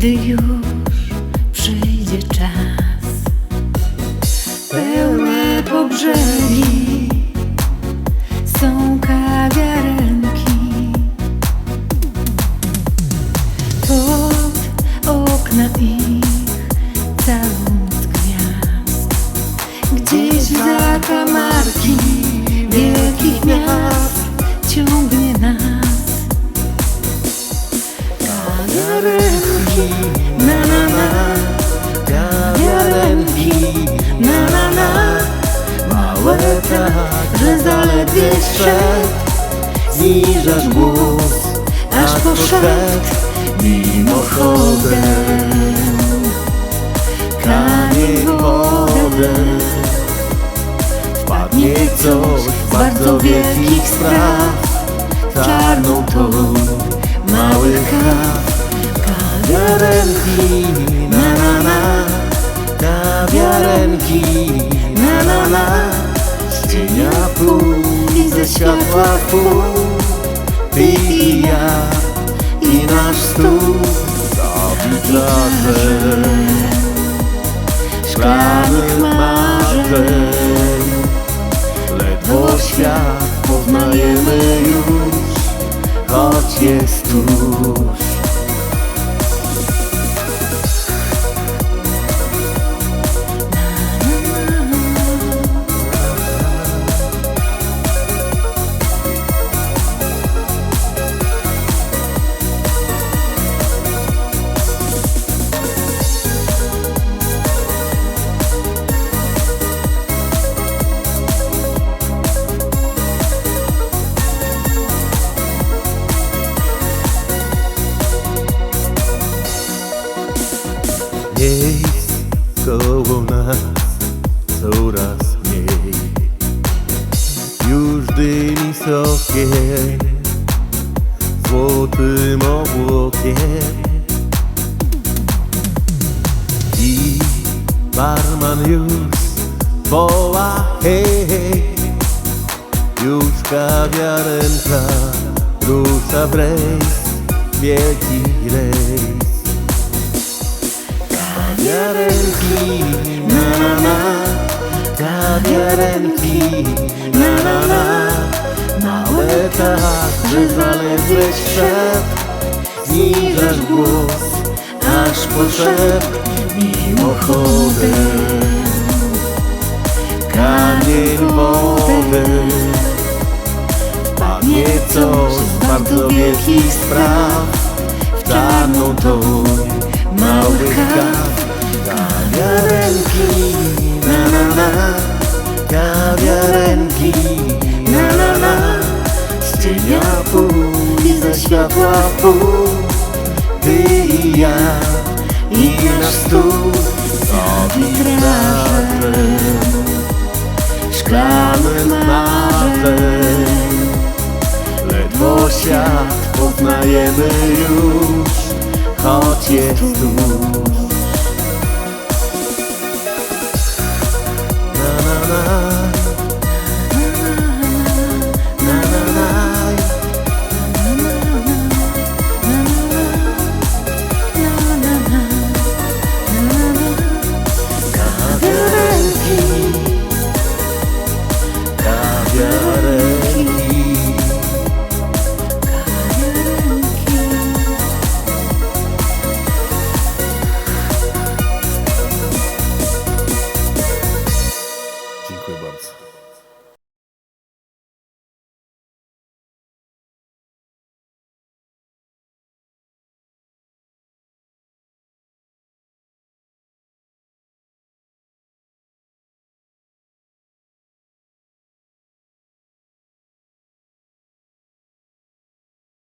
gidiyor. Na na na. Małe tak, że zaledwie szept Zniżasz głos, Aż poszedł mimochodem Kamień wodę. Wpadnie coś bardzo wielkich spraw. Czarną tą małych kaw. Kawiarenki, na na na Kawiarenki, na na na. Z cienia pół i ze światła pół Ty i ja i nasz stół. Za witrażem Szklanych marzeń. Ledwo świat poznajemy już Choć jest tuż nas coraz mniej. Już dymi sokiem Złotym obłokiem. I barman już woła hej, hej Już kawiarenka rusza w rejs Wielki rejs. Kawiarenki, na na Kawiarenki, na na na Małe tak, że zaledwie szept Zniżasz głos, aż poszedł mimochodem Kamień Padnie coś z bardzo wielkich spraw. W czarną toń małych kaw Kawiarenki, na na na. Kawiarenki, na na na. Z cienia pół i ze światła pół Ty i ja i nasz stół. Za witrażem Szklanych marzeń. Ledwo świat poznajemy już. Choć jest tuż na na na